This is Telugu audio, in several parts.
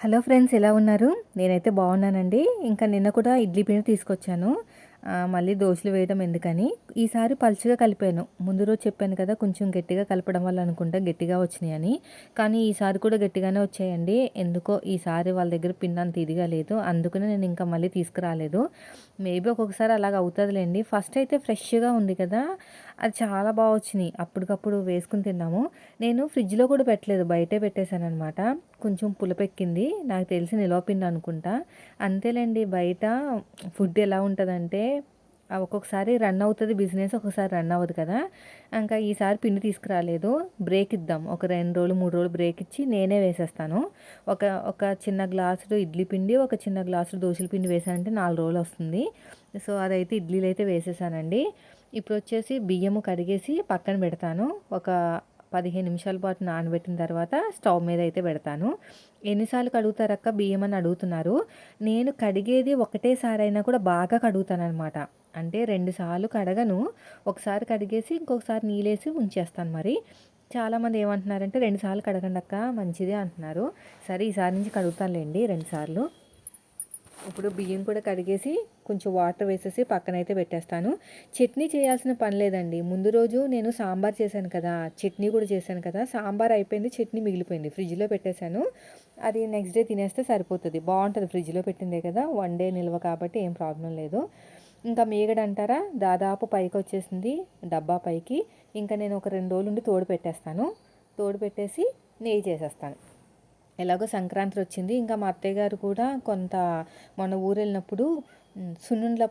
హలో ఫ్రెండ్స్ ఎలా ఉన్నారు? నేనైతే బాగున్నానండి. ఇంకా నిన్న కూడా ఇడ్లీ పిండి తీసుకొచ్చాను. మళ్ళీ దోశలు వేయడం ఎందుకని. ఈసారి పలుచగా కలిపాను. ముందు రోజు చెప్పాను కదా కొంచెం గట్టిగా కలపడం వల్ల అనుకుంటా గట్టిగా వచ్చినాయని. కానీ ఈసారి కూడా గట్టిగానే వచ్చాయండి. ఎందుకో ఈసారి వాళ్ళ దగ్గర పిండి అంత ఇదిగా లేదు. అందుకనే నేను ఇంకా మళ్ళీ తీసుకురాలేదు. మేబీ ఒక్కొక్కసారి అలాగ అవుతుందిలేండి. ఫస్ట్ అయితే ఫ్రెష్గా ఉంది కదా. అది చాలా బాగా వచ్చినాయి. అప్పటికప్పుడు వేసుకుని తిన్నాము. నేను ఫ్రిడ్జ్లో కూడా పెట్టలేదు. బయటే పెట్టేశాను అనమాట కొంచెం పులపెక్కింది. నాకు తెలిసి నిలవపిండి అనుకుంటా. అంతేలేండి బయట ఫుడ్ ఎలా ఉంటుందంటే ఒక్కొక్కసారి రన్ అవుతుంది బిజినెస్ ఒక్కొక్కసారి రన్ అవ్వదు కదా. ఇంకా ఈసారి పిండి తీసుకురాలేదు. బ్రేక్ ఇద్దాం. ఒక రెండు రోజులు మూడు రోజులు బ్రేక్ ఇచ్చి నేనే వేసేస్తాను. ఒక ఒక చిన్న గ్లాసుడు ఇడ్లీ పిండి ఒక చిన్న గ్లాసుడు దోశల పిండి వేసానంటే నాలుగు రోజులు వస్తుంది. సో అదైతే ఇడ్లీలు అయితే వేసేసానండి. ఇప్పుడు వచ్చేసి బియ్యము కడిగేసి పక్కన పెడతాను. ఒక పదిహేను నిమిషాల పాటు నానబెట్టిన తర్వాత స్టవ్ మీద అయితే పెడతాను. ఎన్నిసార్లు కడుగుతారక్క బియ్యం అని అడుగుతున్నారు. నేను కడిగేది ఒకటేసారి అయినా కూడా బాగా కడుగుతాను అనమాట అంటే రెండుసార్లు కడగను. ఒకసారి కడిగేసి ఇంకొకసారి నీళ్ళేసి ఉంచేస్తాను మరి. చాలామంది ఏమంటున్నారంటే రెండు సార్లు కడగండి అక్క మంచిదే అంటున్నారు. సరే ఈసారి నుంచి కడుగుతానులేండి రెండుసార్లు ఇప్పుడు బియ్యం కూడా కడిగేసి కొంచెం వాటర్ వేసేసి పక్కనైతే పెట్టేస్తాను. చట్నీ చేయాల్సిన పని లేదండి. ముందు రోజు నేను సాంబార్ చేశాను కదా చట్నీ కూడా చేశాను కదా. సాంబార్ అయిపోయింది చట్నీ మిగిలిపోయింది. ఫ్రిడ్జ్లో పెట్టేశాను. అది నెక్స్ట్ డే తినేస్తే సరిపోతుంది. బాగుంటుంది ఫ్రిడ్జ్లో పెట్టిందే కదా. వన్ డే నిల్వ కాబట్టి ఏం ప్రాబ్లం లేదు. ఇంకా మీగడ అంటారా? దాదాపు పైకి వచ్చేసింది డబ్బా పైకి. ఇంకా నేను ఒక రెండు రోజులు ఉండి తోడు పెట్టేస్తాను. తోడు పెట్టేసి నెయ్యి చేసేస్తాను. ఎలాగో సంక్రాంతి వచ్చింది. ఇంకా మా అత్తయ్య గారు కూడా కొంత మొన్న ఊరు వెళ్ళినప్పుడు సున్నుండ్ల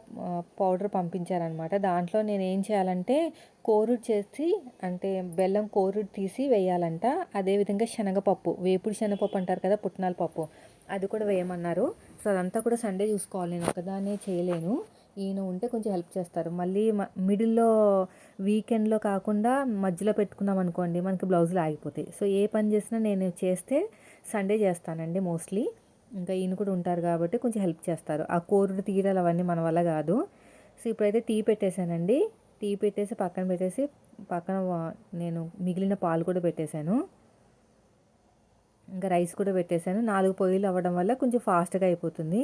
పౌడర్ పంపించారనమాట దాంట్లో నేను ఏం చేయాలంటే కోరుడు చేసి అంటే బెల్లం కోరుడు తీసి వేయాలంట. అదేవిధంగా శనగపప్పు వేపుడు శనగపప్పు అంటారు కదా పుట్నాల పప్పు. అది కూడా వేయమన్నారు. సో అదంతా కూడా సండే చూసుకోవాలి. నేను ఒకదానే చేయలేను. ఈయన ఉంటే కొంచెం హెల్ప్ చేస్తారు. మళ్ళీ మిడిల్లో వీకెండ్లో కాకుండా మధ్యలో పెట్టుకున్నాం అనుకోండి మనకి బ్లౌజులు ఆగిపోతాయి. సో ఏ పని చేసినా నేను చేస్తే సండే చేస్తానండి మోస్ట్లీ. ఇంకా ఈయన కూడా ఉంటారు కాబట్టి కొంచెం హెల్ప్ చేస్తారు. ఆ కోరుడు తీరాలు అవన్నీ మన వల్ల కాదు. సో ఇప్పుడైతే టీ పెట్టేశానండి. టీ పెట్టేసి పక్కన పెట్టేసి పక్కన నేను మిగిలిన పాలు కూడా పెట్టేశాను. ఇంకా రైస్ కూడా పెట్టేశాను. నాలుగు పొయ్యిలు అవ్వడం వల్ల కొంచెం ఫాస్ట్గా అయిపోతుంది.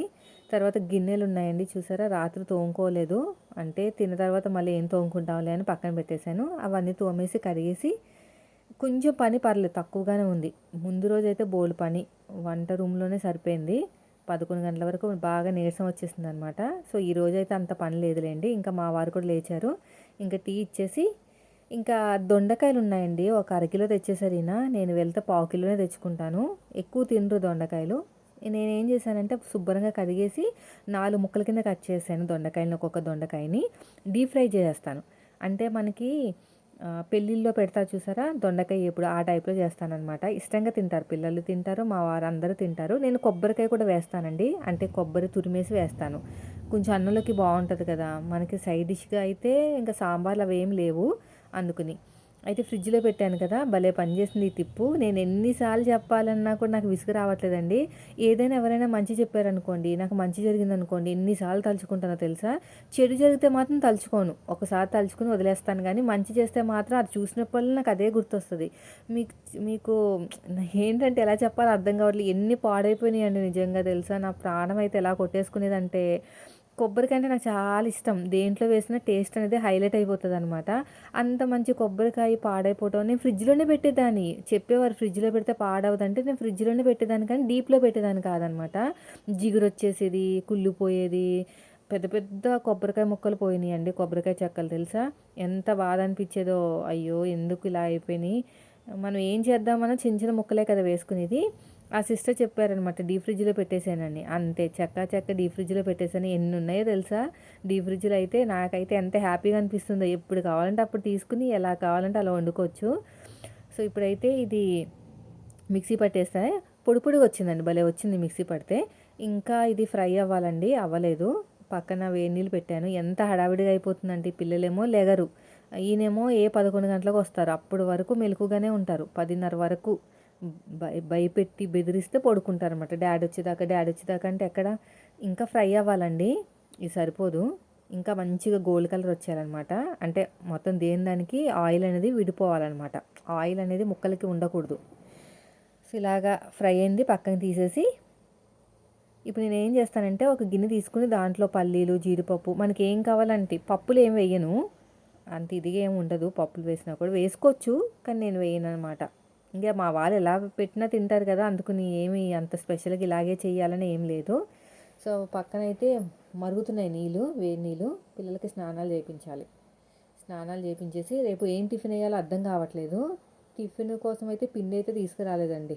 తర్వాత గిన్నెలు ఉన్నాయండి చూసారా? రాత్రి తోముకోలేదు. అంటే తిన్న తర్వాత మళ్ళీ ఏం తోముకుంటాంలే అని పక్కన పెట్టేశాను. అవన్నీ తోమేసి కడిగేసి కొంచెం పని పర్లేదు తక్కువగానే ఉంది. ముందు రోజు అయితే పని. వంట రూమ్లోనే సరిపోయింది. పదకొండు గంటల వరకు బాగా నీరసం వచ్చేసింది అనమాట సో ఈ రోజు అయితే అంత పని లేదులేండి. ఇంకా మా వారు కూడా లేచారు. ఇంకా టీ ఇచ్చేసి ఇంకా దొండకాయలు ఉన్నాయండి ఒక అరకిలో తెచ్చేసరినా నేను వెళ్తే పావు కిలోనే తెచ్చుకుంటాను. ఎక్కువ తినరు దొండకాయలు. నేనేం చేశానంటే శుభ్రంగా కడిగేసి నాలుగు ముక్కల కింద కట్ చేశాను దొండకాయని ఒక్కొక్క దొండకాయని. డీప్ ఫ్రై చేస్తాను అంటే మనకి పెళ్ళిళ్ళలో పెడతా చూసారా? దొండకాయ ఎప్పుడు ఆ టైప్లో చేస్తానమాట ఇష్టంగా తింటారు. పిల్లలు తింటారు మా వారు అందరూ తింటారు. నేను కొబ్బరికాయ కూడా వేస్తానండి. అంటే కొబ్బరి తురిమేసి వేస్తాను. కొంచెం అన్నంలోకి బాగుంటుంది కదా. మనకి సైడ్ డిష్గా అయితే ఇంకా సాంబార్లు అవి ఏం లేవు. అందుకుని. అయితే ఫ్రిడ్జ్లో పెట్టాను కదా భలే పనిచేసింది ఈ తిప్పు నేను ఎన్నిసార్లు చెప్పాలన్నా కూడా నాకు విసుగు రావట్లేదండి. ఏదైనా ఎవరైనా మంచి చెప్పారనుకోండి నాకు మంచి జరిగింది అనుకోండి ఎన్నిసార్లు తలుచుకుంటానో తెలుసా? చెడు జరిగితే మాత్రం తలుచుకోను. ఒకసారి తలుచుకుని వదిలేస్తాను కానీ మంచి చేస్తే మాత్రం అది చూసినప్పుడు నాకు అదే గుర్తొస్తుంది. మీకు మీకు ఏంటంటే ఎలా చెప్పాలో అర్థం కావట్లేదు. ఎన్ని పాడైపోయినాయి అండి నిజంగా తెలుసా? నా ప్రాణం అయితే ఎలా కొట్టేసుకునేదంటే కొబ్బరికాయ అంటే నాకు చాలా ఇష్టం. దేంట్లో వేసిన టేస్ట్ అనేది హైలైట్ అయిపోతుంది అనమాట అంత మంచి కొబ్బరికాయ పాడైపోవటం నేను ఫ్రిడ్జ్లోనే పెట్టేదాన్ని. చెప్పేవారు ఫ్రిడ్జ్లో పెడితే పాడవదంటే నేను ఫ్రిడ్జ్లోనే పెట్టేదాన్ని కానీ డీప్లో పెట్టేదాన్ని కాదనమాట జిగురు వచ్చేసేది కుళ్ళిపోయేది పెద్ద పెద్ద కొబ్బరికాయ ముక్కలు పోయినాయి కొబ్బరికాయ చెక్కలు తెలుసా? ఎంత బాధ అనిపించేదో. అయ్యో ఎందుకు ఇలా అయిపోయినాయి? మనం ఏం చేద్దామన్నా చిన్న చిన్న ముక్కలే కదా వేసుకునేది. ఆ సిస్టర్ చెప్పారనమాట డీ ఫ్రిడ్జ్లో పెట్టేశానని. అంతే చెక్క చెక్క డీ ఫ్రిడ్జ్లో పెట్టేశాను. ఎన్ని ఉన్నాయో తెలుసా? డీ ఫ్రిడ్జ్లో అయితే నాకైతే ఎంత హ్యాపీగా అనిపిస్తుందో. ఎప్పుడు కావాలంటే అప్పుడు తీసుకుని ఎలా కావాలంటే అలా వండుకోవచ్చు. సో ఇప్పుడైతే ఇది మిక్సీ పట్టేస్తే పొడి పొడిగా వచ్చిందండి భలే వచ్చింది మిక్సీ పడితే. ఇంకా ఇది ఫ్రై అవ్వాలండి అవ్వలేదు. పక్కన వేడి నీళ్ళు పెట్టాను. ఎంత హడావిడిగా అయిపోతుందండి పిల్లలేమో లెగరు. ఈయనేమో ఏ పదకొండు గంటలకు వస్తారు. అప్పుడు వరకు మెలకుగానే ఉంటారు పదిన్నర వరకు. భయపెట్టి బెదిరిస్తే పడుకుంటారనమాట డాడీ వచ్చేదాకా డాడీ వచ్చేదాకా అంటే ఎక్కడ? ఇంకా ఫ్రై అవ్వాలండి. ఇది సరిపోదు. ఇంకా మంచిగా గోల్డ్ కలర్ వచ్చేయాలన్నమాట. అంటే మొత్తం దేని దానికి? ఆయిల్ అనేది విడిపోవాలన్నమాట. ఆయిల్ అనేది ముక్కలకి ఉండకూడదు. సో ఇలాగా ఫ్రై అయింది పక్కన తీసేసి ఇప్పుడు నేను ఏం చేస్తానంటే ఒక గిన్నె తీసుకుని దాంట్లో పల్లీలు జీడిపప్పు మనకి ఏం కావాలంటే పప్పులు ఏం వేయను. అంత ఇదిగా ఏమి ఉండదు. పప్పులు వేసినా కూడా వేసుకోవచ్చు కానీ నేను వేయను అనమాట ఇంకా మా వాళ్ళు ఎలా పెట్టినా తింటారు కదా అందుకని ఏమి అంత స్పెషల్గా ఇలాగే చేయాలని ఏం లేదు. సో పక్కనైతే మరుగుతున్నాయి నీళ్ళు వేడి నీళ్ళు. పిల్లలకి స్నానాలు చేయించాలి స్నానాలు చేయించేసి రేపు ఏం టిఫిన్ వేయాలో అర్థం కావట్లేదు. టిఫిన్ కోసం అయితే పిండి అయితే తీసుకురాలేదండి.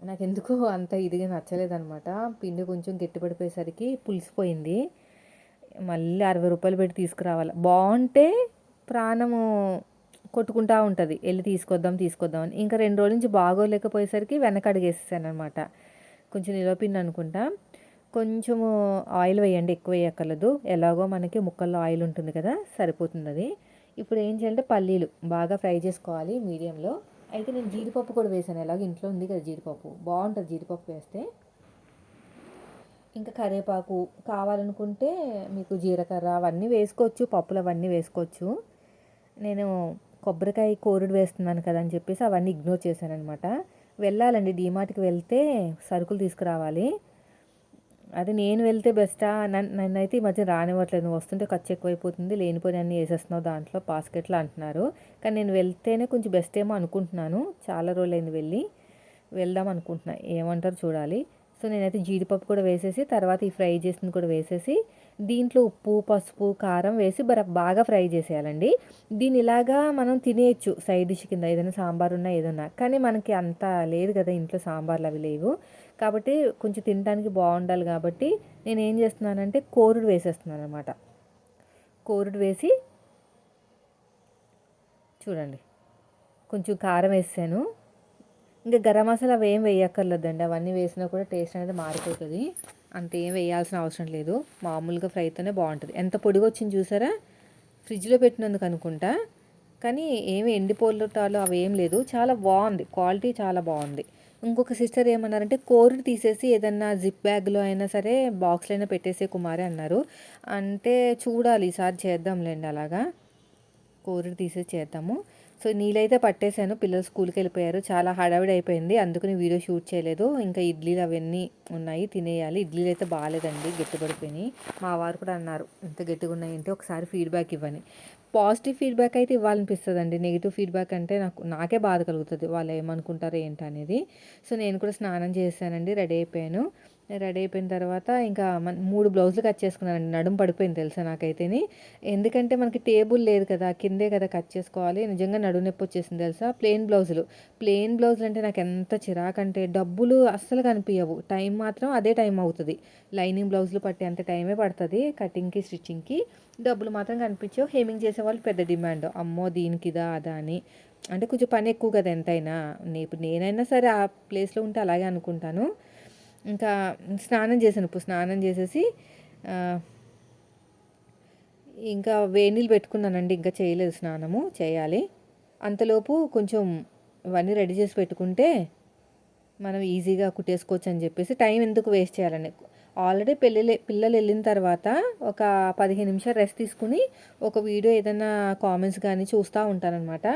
నాకు ఎందుకో అంత ఇదిగా నచ్చలేదనమాట పిండి కొంచెం గట్టిపడిపోయేసరికి పులిసిపోయింది. మళ్ళీ అరవై రూపాయలు పెట్టి తీసుకురావాలి. బాగుంటే ప్రాణము కొట్టుకుంటా ఉంటుంది. వెళ్ళి తీసుకొద్దాం తీసుకొద్దాం అని. ఇంకా రెండు రోజుల నుంచి బాగోలేకపోయేసరికి వెనక అడిగేసేసాను అనమాట కొంచెం నిలవపిండి అనుకుంటా. కొంచెము ఆయిల్ వేయండి ఎక్కువ వేయక్కర్లేదు. ఎలాగో మనకి ముక్కల్లో ఆయిల్ ఉంటుంది కదా సరిపోతుంది అది ఇప్పుడు ఏం చేయాలంటే పల్లీలు బాగా ఫ్రై చేసుకోవాలి మీడియంలో. అయితే నేను జీడిపప్పు కూడా వేసాను. ఎలాగో ఇంట్లో ఉంది కదా జీడిపప్పు. బాగుంటుంది జీడిపప్పు వేస్తే. ఇంకా కరివేపాకు కావాలనుకుంటే మీకు జీలకర్ర అవన్నీ వేసుకోవచ్చు పప్పులు అవన్నీ వేసుకోవచ్చు. నేను కొబ్బరికాయ కోరుడు వేస్తున్నాను కదా అని చెప్పేసి అవన్నీ ఇగ్నోర్ చేశాను అనమాట వెళ్ళాలండి డీమార్ట్కి వెళ్తే సరుకులు తీసుకురావాలి. అది నేను వెళ్తే బెస్టా నన్ను అయితే ఈ మధ్య రానివ్వట్లేదు. నువ్వు వస్తుంటే ఖర్చు ఎక్కువైపోతుంది లేనిపోయి అన్నీ వేసేస్తున్నావు దాంట్లో బాస్కెట్లు అంటున్నారు. కానీ నేను వెళ్తేనే కొంచెం బెస్ట్ ఏమో అనుకుంటున్నాను. చాలా రోజులైంది వెళ్ళి వెళ్దాం అనుకుంటున్నా. ఏమంటారు చూడాలి. సో నేనైతే జీడిపప్పు కూడా వేసేసి తర్వాత ఈ ఫ్రై చేసింది కూడా వేసేసి దీంట్లో ఉప్పు పసుపు కారం వేసి బర బాగా ఫ్రై చేసేయాలండి. దీని ఇలాగా మనం తినేయచ్చు. సైడ్ డిష్ కింద ఏదైనా సాంబార్ ఉన్నా ఏదన్నా. కానీ మనకి అంత లేదు కదా ఇంట్లో సాంబార్లు అవి లేవు. కాబట్టి కొంచెం తినడానికి బాగుండాలి కాబట్టి నేను ఏం చేస్తున్నానంటే కోరుడు వేసేస్తున్నాను అనమాట కోరుడు వేసి చూడండి. కొంచెం కారం వేసాను. ఇంకా గరం మసాలా అవి ఏం వేయక్కర్లేదండి. అవన్నీ వేసినా కూడా టేస్ట్ అనేది మారిపోతుంది. అంత ఏం వేయాల్సిన అవసరం లేదు. మామూలుగా ఫ్రైతోనే బాగుంటుంది. ఎంత పొడిగా వచ్చింది చూసారా? ఫ్రిడ్జ్లో పెట్టినందుకు అనుకుంటా. కానీ ఏమి ఎండిపోలటాలు అవి ఏం లేదు. చాలా బాగుంది. క్వాలిటీ చాలా బాగుంది. ఇంకొక సిస్టర్ ఏమన్నారంటే కోరుడు తీసేసి ఏదన్నా జిప్ బ్యాగ్లో అయినా సరే బాక్స్లో అయినా పెట్టేసే కుమారి అన్నారు. అంటే చూడాలి ఈసారి చేద్దాంలేండి అలాగా. కోరుడు తీసేసి చేద్దాము. సో నీళ్ళైతే పట్టేశాను. పిల్లలు స్కూల్కి వెళ్ళిపోయారు చాలా హడావిడి అయిపోయింది అందుకని వీడియో షూట్ చేయలేదు. ఇంకా ఇడ్లీలు అవన్నీ ఉన్నాయి. తినేయాలి. ఇడ్లీలు అయితే బాగాలేదండి. గట్టిపడిపోయినాయి. మా వారు కూడా అన్నారు ఇంత గట్టిగా ఉన్నాయంటే ఒకసారి ఫీడ్బ్యాక్ ఇవ్వని. పాజిటివ్ ఫీడ్బ్యాక్ అయితే ఇవ్వాలనిపిస్తుంది అండి నెగిటివ్ ఫీడ్బ్యాక్ అంటే నాకు నాకే బాధ కలుగుతుంది. వాళ్ళు ఏమనుకుంటారో ఏంటనేది సో నేను కూడా స్నానం చేశానండి. రెడీ అయిపోయాను. రెడీ అయిపోయిన తర్వాత ఇంకా మూడు బ్లౌజులు కట్ చేసుకున్నానండి. నడుము పడిపోయింది తెలుసా నాకైతేని. ఎందుకంటే మనకి టేబుల్ లేదు కదా కిందే కదా కట్ చేసుకోవాలి. నిజంగా నడుము నొప్పి వచ్చేసింది తెలుసా? ప్లెయిన్ బ్లౌజులు. ప్లెయిన్ బ్లౌజులు అంటే నాకు ఎంత చిరాకంటే డబ్బులు అస్సలు కనిపించవు టైం మాత్రం అదే టైం అవుతుంది. లైనింగ్ బ్లౌజులు పట్టే అంత టైమే పడుతుంది కటింగ్కి స్టిచ్చింగ్కి డబ్బులు మాత్రం కనిపించవు. హేమింగ్ చేసే వాళ్ళు పెద్ద డిమాండ్. అమ్మో దీనికిదా అదా అని. అంటే కొంచెం పని ఎక్కువ కదా ఎంతైనా. ఇప్పుడు నేనైనా సరే ఆ ప్లేస్లో ఉంటే అలాగే అనుకుంటాను. ఇంకా స్నానం చేశాను ఇప్పుడు స్నానం చేసేసి ఇంకా వేణీళ్ళు పెట్టుకున్నానండి ఇంకా చేయలేదు స్నానము చేయాలి. అంతలోపు కొంచెం ఇవన్నీ రెడీ చేసి పెట్టుకుంటే మనం ఈజీగా కుట్టేసుకోవచ్చు అని చెప్పేసి టైం ఎందుకు వేస్ట్ చేయాలని. ఆల్రెడీ పెళ్ళి పిల్లలు వెళ్ళిన తర్వాత ఒక పదిహేను నిమిషాలు రెస్ట్ తీసుకుని ఒక వీడియో ఏదైనా కామెంట్స్ కానీ చూస్తూ ఉంటానన్నమాట.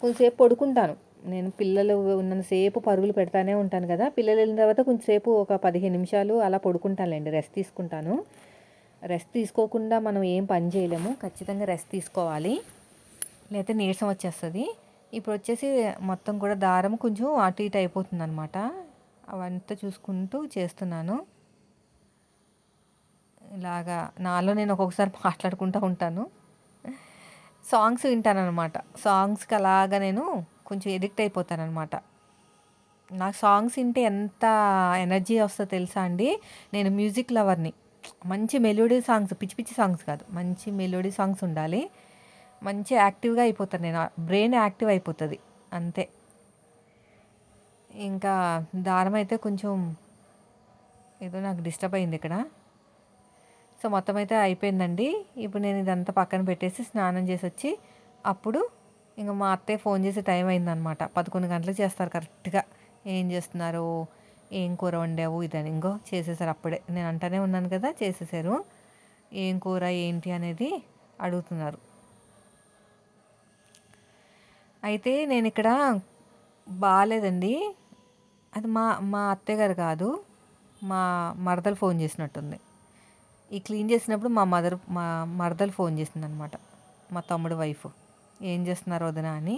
కొంచెంసేపు పడుకుంటాను. నేను పిల్లలు ఉన్నంతసేపు పరుగులు పెడతానే ఉంటాను కదా. పిల్లలు వెళ్ళిన తర్వాత కొంచెంసేపు ఒక పదిహేను నిమిషాలు అలా పడుకుంటానులేండి. రెస్ట్ తీసుకుంటాను. రెస్ట్ తీసుకోకుండా మనం ఏం పని చేయలేము. ఖచ్చితంగా రెస్ట్ తీసుకోవాలి. లేకపోతే నీరసం వచ్చేస్తుంది. ఇప్పుడు వచ్చేసి మొత్తం కూడా దారం కొంచెం అటు ఇటు అయిపోతుంది అనమాట అవంతా చూసుకుంటూ చేస్తున్నాను. ఇలాగా నాలో నేను ఒక్కొక్కసారి మాట్లాడుకుంటూ ఉంటాను. సాంగ్స్ వింటాను అనమాట సాంగ్స్కి అలాగా నేను కొంచెం ఎడిక్ట్ అయిపోతానమాట నాకు సాంగ్స్ వింటే ఎంత ఎనర్జీ వస్తుందో తెలుసా అండి? నేను మ్యూజిక్ లవర్ని. మంచి మెలోడీ సాంగ్స్ పిచ్చి పిచ్చి సాంగ్స్ కాదు. మంచి మెలోడీ సాంగ్స్ ఉండాలి. మంచి యాక్టివ్గా అయిపోతాను నేను. బ్రెయిన్ యాక్టివ్ అయిపోతుంది. అంతే. ఇంకా దారం అయితే కొంచెం ఏదో నాకు డిస్టర్బ్ అయింది ఇక్కడ. సో మొత్తం అయితే అయిపోయిందండి. ఇప్పుడు నేను ఇదంతా పక్కన పెట్టేసి స్నానం చేసి వచ్చి అప్పుడు ఇంకా మా అత్తయ్య ఫోన్ చేసే టైం అయిందనమాట పదకొండు గంటలకు చేస్తారు కరెక్ట్గా. ఏం చేస్తున్నారు? ఏం కూర వండావు? ఇదని ఇంకో చేసేసారు అప్పుడే. నేను అంటానే ఉన్నాను కదా చేసేసారు. ఏం కూర ఏంటి అనేది అడుగుతున్నారు. అయితే నేను ఇక్కడ బాగాలేదండి అది మా మా అత్తయ్య గారు కాదు మా మరదలు ఫోన్ చేసినట్టుంది. ఈ క్లీన్ చేసినప్పుడు మా మదర్ మా మరదలు ఫోన్ చేసింది అనమాట మా తమ్ముడు వైఫ్. ఏం చేస్తున్నారు వదిన అని.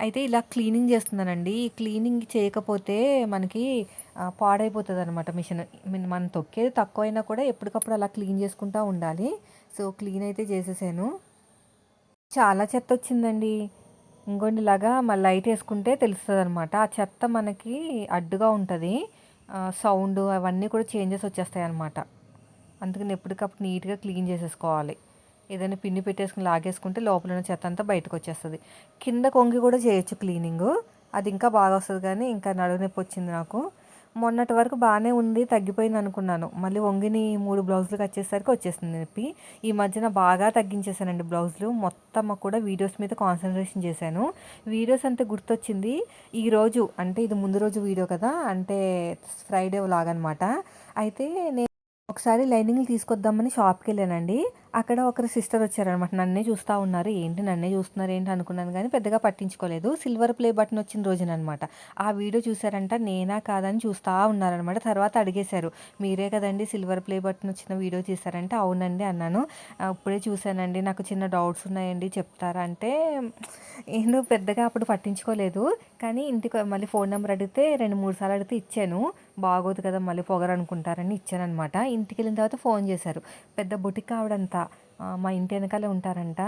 అయితే ఇలా క్లీనింగ్ చేస్తున్నానండి. ఈ క్లీనింగ్ చేయకపోతే మనకి పాడైపోతుంది అనమాట మిషన్. మనం తొక్కేది తక్కువైనా కూడా ఎప్పటికప్పుడు అలా క్లీన్ చేసుకుంటూ ఉండాలి. సో క్లీన్ అయితే చేసేసాను. చాలా చెత్త వచ్చిందండి. ఇంకోండి ఇలాగా మళ్ళీ లైట్ వేసుకుంటే తెలుస్తుంది అనమాట ఆ చెత్త మనకి అడ్డుగా ఉంటుంది. సౌండ్ అవన్నీ కూడా చేంజెస్ వచ్చేస్తాయి అనమాట అందుకని ఎప్పటికప్పుడు నీట్గా క్లీన్ చేసేసుకోవాలి. ఏదైనా పిన్ని పెట్టేసుకుని లాగేసుకుంటే లోపల ఉన్న చెత్త అంతా బయటకు వచ్చేస్తుంది. కింద కొంగి కూడా చేయొచ్చు క్లీనింగ్. అది ఇంకా బాగా వస్తుంది కానీ ఇంకా నడువు నొప్పి వచ్చింది నాకు. మొన్నటి వరకు బాగానే ఉంది తగ్గిపోయింది అనుకున్నాను. మళ్ళీ వంగిని మూడు బ్లౌజులు వచ్చేసరికి వచ్చేసింది నొప్పి. ఈ మధ్యన బాగా తగ్గించేసానండి బ్లౌజులు. మొత్తం కూడా వీడియోస్ మీద కాన్సన్ట్రేషన్ చేశాను. వీడియోస్ అంటే గుర్తొచ్చింది ఈరోజు అంటే ఇది ముందు రోజు వీడియో కదా అంటే ఫ్రైడే లాగనమాట. అయితే నేను ఒకసారి లైనింగ్లు తీసుకొద్దామని షాప్కి వెళ్ళానండి అక్కడ ఒకరు సిస్టర్ వచ్చారనమాట. నన్నే చూస్తూ ఉన్నారు. ఏంటి? నన్నే చూస్తున్నారు. ఏంటి? అనుకున్నాను కానీ పెద్దగా పట్టించుకోలేదు. సిల్వర్ ప్లే బటన్ వచ్చిన రోజునమాట ఆ వీడియో చూసారంట నేనా కాదని చూస్తూ ఉన్నారనమాట. తర్వాత అడిగేశారు. మీరే కదండి సిల్వర్ ప్లే బటన్ వచ్చిన వీడియో చూసారంటే అవునండి అన్నాను. ఇప్పుడే చూశానండి. నాకు చిన్న డౌట్స్ ఉన్నాయండి. చెప్తారా అంటే నేను పెద్దగా అప్పుడు పట్టించుకోలేదు. కానీ ఇంటికి మళ్ళీ ఫోన్ నెంబర్ అడిగితే రెండు మూడు సార్లు అడిగితే ఇచ్చాను. బాగోదు కదా మళ్ళీ పొగరు అనుకుంటారని ఇచ్చానమాట ఇంటికి వెళ్ళిన తర్వాత ఫోన్ చేశారు. పెద్ద బుటిక్ ఆవిడంతా మా ఇంటి వెనకాలే ఉంటారంట.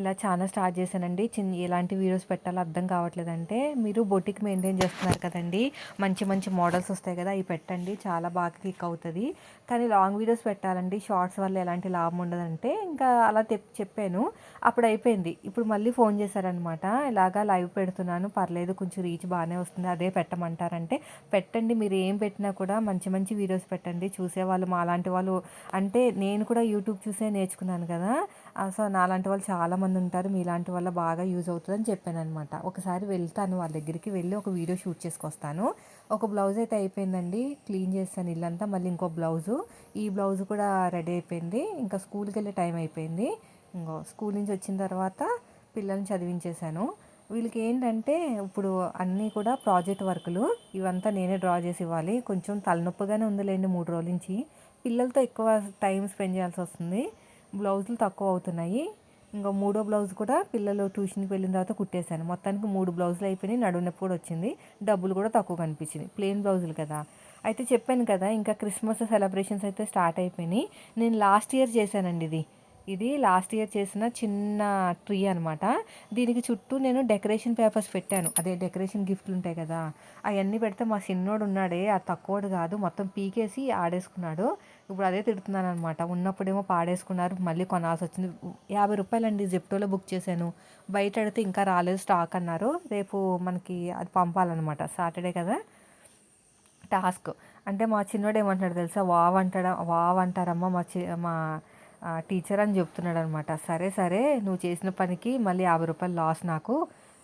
ఇలా చాలా స్టార్ట్ చేశానండి. చిన్న ఎలాంటి వీడియోస్ పెట్టాలో అర్థం కావట్లేదంటే మీరు బొటిక్ మెయింటైన్ చేస్తున్నారు కదండి. మంచి మంచి మోడల్స్ వస్తాయి కదా అవి పెట్టండి. చాలా బాగా క్లిక్ అవుతుంది. కానీ లాంగ్ వీడియోస్ పెట్టాలండి. షార్ట్స్ వల్ల ఎలాంటి లాభం ఉండదంటే ఇంకా అలా చెప్పాను. అప్పుడు అయిపోయింది. ఇప్పుడు మళ్ళీ ఫోన్ చేశారనమాట ఇలాగా లైవ్ పెడుతున్నాను. పర్లేదు కొంచెం రీచ్ బాగానే వస్తుంది. అదే పెట్టమంటారంటే పెట్టండి. మీరు ఏం పెట్టినా కూడా మంచి మంచి వీడియోస్ పెట్టండి. చూసేవాళ్ళు మా అలాంటి వాళ్ళు అంటే నేను కూడా యూట్యూబ్ చూసే నేర్చుకున్నాను కదా కదా? సో నాలాంటి వాళ్ళు చాలామంది ఉంటారు. మీలాంటి వల్ల బాగా యూజ్ అవుతుందని చెప్పాను అనమాట ఒకసారి వెళ్తాను వాళ్ళ దగ్గరికి వెళ్ళి ఒక వీడియో షూట్ చేసుకొస్తాను. ఒక బ్లౌజ్ అయితే అయిపోయిందండి. క్లీన్ చేస్తాను ఇల్లంతా. మళ్ళీ ఇంకో బ్లౌజు. ఈ బ్లౌజ్ కూడా రెడీ అయిపోయింది. ఇంకా స్కూల్కి వెళ్ళే టైం అయిపోయింది. ఇంకో స్కూల్ నుంచి వచ్చిన తర్వాత పిల్లల్ని చదివించేశాను. వీళ్ళకి ఏంటంటే ఇప్పుడు అన్నీ కూడా ప్రాజెక్ట్ వర్కులు. ఇవంతా నేనే డ్రా చేసి ఇవ్వాలి. కొంచెం తలనొప్పిగానే ఉందిలేండి మూడు రోజుల నుంచి. పిల్లలతో ఎక్కువ టైం స్పెండ్ చేయాల్సి వస్తుంది. బ్లౌజులు తక్కువ అవుతున్నాయి. ఇంకా మూడో బ్లౌజ్ కూడా పిల్లలు ట్యూషన్కి వెళ్ళిన తర్వాత కుట్టేశాను. మొత్తానికి మూడు బ్లౌజులు అయిపోయినాయి. నడునొప్పి కూడా వచ్చింది. డబ్బులు కూడా తక్కువ కనిపించింది. ప్లెయిన్ బ్లౌజులు కదా. అయితే చెప్పాను కదా ఇంకా క్రిస్మస్ సెలబ్రేషన్స్ అయితే స్టార్ట్ అయిపోయినాయి. నేను లాస్ట్ ఇయర్ చేశానండి ఇది. ఇది లాస్ట్ ఇయర్ చేసిన చిన్న ట్రీ అనమాట దీనికి చుట్టూ నేను డెకరేషన్ పేపర్స్ పెట్టాను. అదే డెకరేషన్ గిఫ్ట్లు ఉంటాయి కదా అవన్నీ పెడితే మా చిన్నోడు ఉన్నాడే అది తక్కువడు కాదు మొత్తం పీకేసి ఆడేసుకున్నాడు. ఇప్పుడు అదే తిడుతున్నాను అనమాట ఉన్నప్పుడేమో పాడేసుకున్నారు మళ్ళీ కొనాల్సి వచ్చింది యాభై రూపాయలండి జెప్టోలో బుక్ చేశాను. బయట అడిగితే ఇంకా రాలేదు స్టాక్ అన్నారు. రేపు మనకి అది పంపాలన్నమాట. సాటర్డే కదా. టాస్క్ అంటే మా చిన్నోడు ఏమంటున్నాడు తెలుసా? వావ్ అంటాడా? వావ్ అంటారమ్మా మా చి మా టీచర్ అని చెప్తున్నాడు అనమాట సరే సరే నువ్వు చేసిన పనికి మళ్ళీ యాభై రూపాయలు లాస్ నాకు.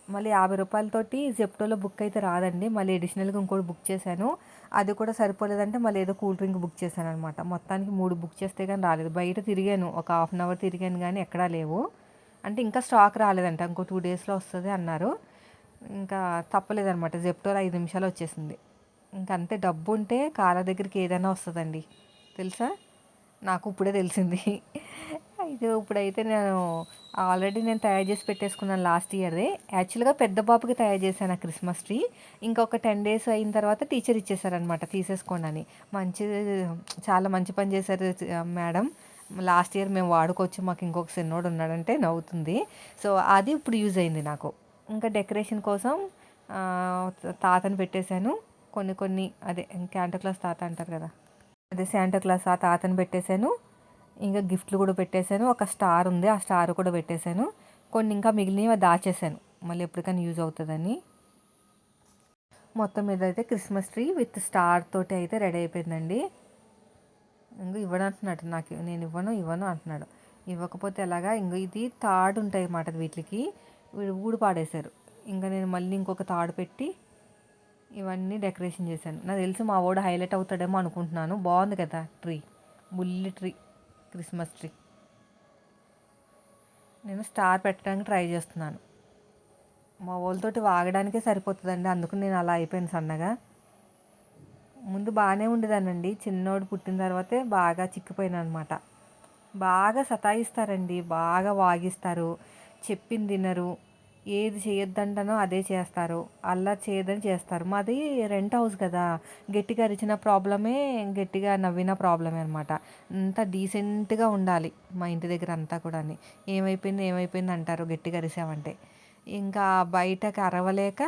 మళ్ళీ యాభై రూపాయలతోటి జెప్టోలో బుక్ అయితే రాదండి. మళ్ళీ అడిషనల్గా ఇంకోటి బుక్ చేశాను. అది కూడా సరిపోలేదంటే మళ్ళీ ఏదో కూల్ డ్రింక్ బుక్ చేశాను అనమాట మొత్తానికి మూడు బుక్ చేస్తే కానీ రాలేదు. బయట తిరిగాను. ఒక హాఫ్ అన్ అవర్ తిరిగాను కానీ ఎక్కడా లేవు. అంటే ఇంకా స్టాక్ రాలేదంట. ఇంకో టూ డేస్లో వస్తుంది అన్నారు. ఇంకా తప్పలేదనమాట. జెప్టోలో ఐదు నిమిషాలు వచ్చేసింది. ఇంకంతే అంతే. డబ్బు ఉంటే కాళ్ళ దగ్గరికి ఏదైనా వస్తుందండి. తెలుసా? నాకు ఇప్పుడే తెలిసింది. అయితే ఇప్పుడైతే నేను ఆల్రెడీ నేను తయారు చేసి పెట్టేసుకున్నాను లాస్ట్ ఇయర్దే. యాక్చువల్గా పెద్ద బాబుకి తయారు చేశాను ఆ క్రిస్మస్ ట్రీ. ఇంకొక టెన్ డేస్ అయిన తర్వాత టీచర్ ఇచ్చేసారనమాట తీసేసుకోండి అని. మంచి చాలా మంచి పని చేశారు మేడం. లాస్ట్ ఇయర్ మేము వాడుకోవచ్చు మాకు ఇంకొక సిన్నోడు ఉన్నాడంటే నవ్వుతుంది. సో అది ఇప్పుడు యూజ్ అయింది నాకు. ఇంకా డెకరేషన్ కోసం తాతని పెట్టేశాను. కొన్ని కొన్ని అదే క్యాంటర్ క్లాస్ తాత అంటారు కదా. అదే శాంటా క్లాస్ ఆ తాతను పెట్టేశాను. ఇంకా గిఫ్ట్లు కూడా పెట్టేశాను. ఒక స్టార్ ఉంది ఆ స్టార్ కూడా పెట్టేశాను. కొన్ని ఇంకా మిగిలినవి దాచేసాను మళ్ళీ ఎప్పటికైనా యూజ్ అవుతుందని. మొత్తం మీద అయితే క్రిస్మస్ ట్రీ విత్ స్టార్ తోటి అయితే రెడీ అయిపోయిందండి. ఇంక ఇవ్వడం అంటున్నాడు నాకు. నేను ఇవ్వను ఇవ్వను అంటున్నాడు. ఇవ్వకపోతే ఎలాగా? ఇంక ఇది తాడు ఉంటాయి అన్నమాట వీటికి. వీడు ఊడు పాడేశారు. ఇంకా నేను మళ్ళీ ఇంకొక తాడు పెట్టి ఇవన్నీ డెకరేషన్ చేశాను. నాకు తెలిసి మా వాడు హైలైట్ అవుతాడేమో అనుకుంటున్నాను. బాగుంది కదా ట్రీ బుల్లి ట్రీ క్రిస్మస్ ట్రీ. నేను స్టార్ పెట్టడానికి ట్రై చేస్తున్నాను. మా వాళ్ళతోటి వాగడానికే సరిపోతుందండి. అందుకు నేను అలా అయిపోయాను సన్నగా. ముందు బాగానే ఉండేదానండి చిన్నోడు పుట్టిన తర్వాతే బాగా చిక్కిపోయాను అనమాట బాగా సతాయిస్తారండి. బాగా వాగిస్తారు. చెప్పింది తినరు ఏది చేయొద్దంటనో అదే చేస్తారు. అలా చేయదని చేస్తారు. మాది రెంట్ హౌస్ కదా. గట్టిగా అరిచిన ప్రాబ్లమే గట్టిగా నవ్విన ప్రాబ్లమే అనమాట అంత డీసెంట్గా ఉండాలి మా ఇంటి దగ్గర అంతా కూడా ఏమైపోయింది ఏమైపోయింది అంటారు గట్టిగా అరిసామంటే. ఇంకా బయటకు అరవలేక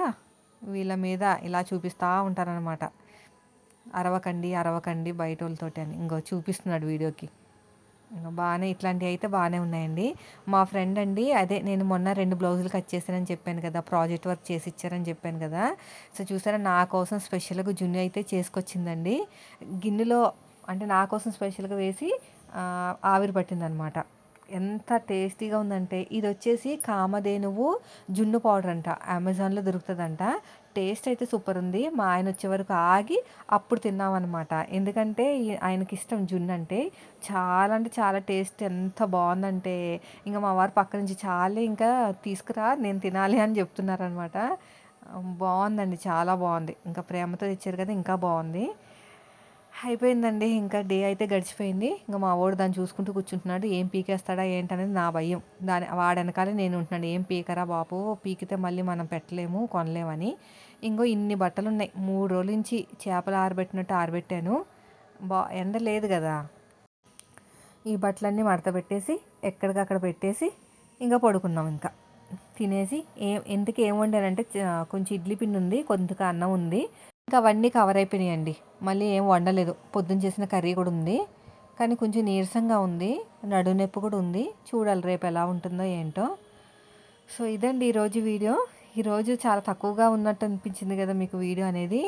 వీళ్ళ మీద ఇలా చూపిస్తూ ఉంటారనమాట అరవకండి అరవకండి బయట వాళ్ళతోటి అని. ఇంకో చూపిస్తున్నాడు వీడియోకి. బాగానే ఇట్లాంటివి అయితే బాగానే ఉన్నాయండి. మా ఫ్రెండ్ అండి అదే నేను మొన్న రెండు బ్లౌజులు కట్ చేశానని చెప్పాను కదా ప్రాజెక్ట్ వర్క్ చేసి ఇచ్చారని చెప్పాను కదా. సో చూసారా నా కోసం స్పెషల్గా జున్ను అయితే చేసుకొచ్చిందండి. గిన్నెలో అంటే నా కోసం స్పెషల్గా వేసి ఆవిరి పట్టిందనమాట. ఎంత టేస్టీగా ఉందంటే ఇది వచ్చేసి కామధేనువు జున్ను పౌడర్ అంట అమెజాన్లో దొరుకుతుందంట. టేస్ట్ అయితే సూపర్ ఉంది. మా ఆయన వచ్చే వరకు ఆగి అప్పుడు తిన్నామన్నమాట. ఎందుకంటే ఆయనకి ఇష్టం జున్ను అంటే చాలా అంటే చాలా టేస్ట్ ఎంత బాగుందంటే ఇంకా మా వారు పక్క నుంచి చాలా ఇంకా తీసుకురా నేను తినాలి అని చెప్తున్నారనమాట బాగుందండి చాలా బాగుంది. ఇంకా ప్రేమతో తెచ్చారు కదా ఇంకా బాగుంది. అయిపోయిందండి. ఇంకా డే అయితే గడిచిపోయింది. ఇంకా మా వాడు దాన్ని చూసుకుంటూ కూర్చుంటున్నాడు. ఏం పీకేస్తాడా ఏంటనేది నా భయం. దాని వాడు వెనకాలే నేను ఉంటున్నాడు ఏం పీకరా బాపు పీకితే మళ్ళీ మనం పెట్టలేము కొనలేమని. ఇంకో ఇన్ని బట్టలు ఉన్నాయి మూడు రోజుల నుంచి చేపలు ఆరబెట్టినట్టు ఆరబెట్టాను. బా ఎండ లేదు కదా. ఈ బట్టలన్నీ మడత పెట్టేసి ఎక్కడికక్కడ పెట్టేసి ఇంకా పడుకున్నాం ఇంకా. తినేసి ఏం ఎందుకు ఏం వండానంటే కొంచెం ఇడ్లీ పిండి ఉంది కొంత అన్నం ఉంది. ఇంకా అవన్నీ కవర్ అయిపోయినాయండి. మళ్ళీ ఏం వండలేదు. పొద్దున్న చేసిన కర్రీ కూడా ఉంది. కానీ కొంచెం నీరసంగా ఉంది. నడునొప్పి కూడా ఉంది. చూడాలి రేపు ఎలా ఉంటుందో ఏంటో. సో ఇదండి ఈరోజు వీడియో. ఈరోజు చాలా తక్కువగా ఉన్నట్టు అనిపించింది కదా మీకు వీడియో అనేది.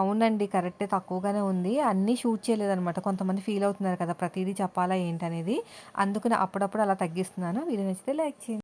అవునండి కరెక్టే తక్కువగానే ఉంది. అన్నీ షూట్ చేయలేదనమాట కొంతమంది ఫీల్ అవుతున్నారు కదా ప్రతిదీ చెప్పాలా ఏంటనేది. అందుకని అప్పుడప్పుడు అలా తగ్గిస్తున్నాను. వీడియో నచ్చితే లైక్ చేయండి.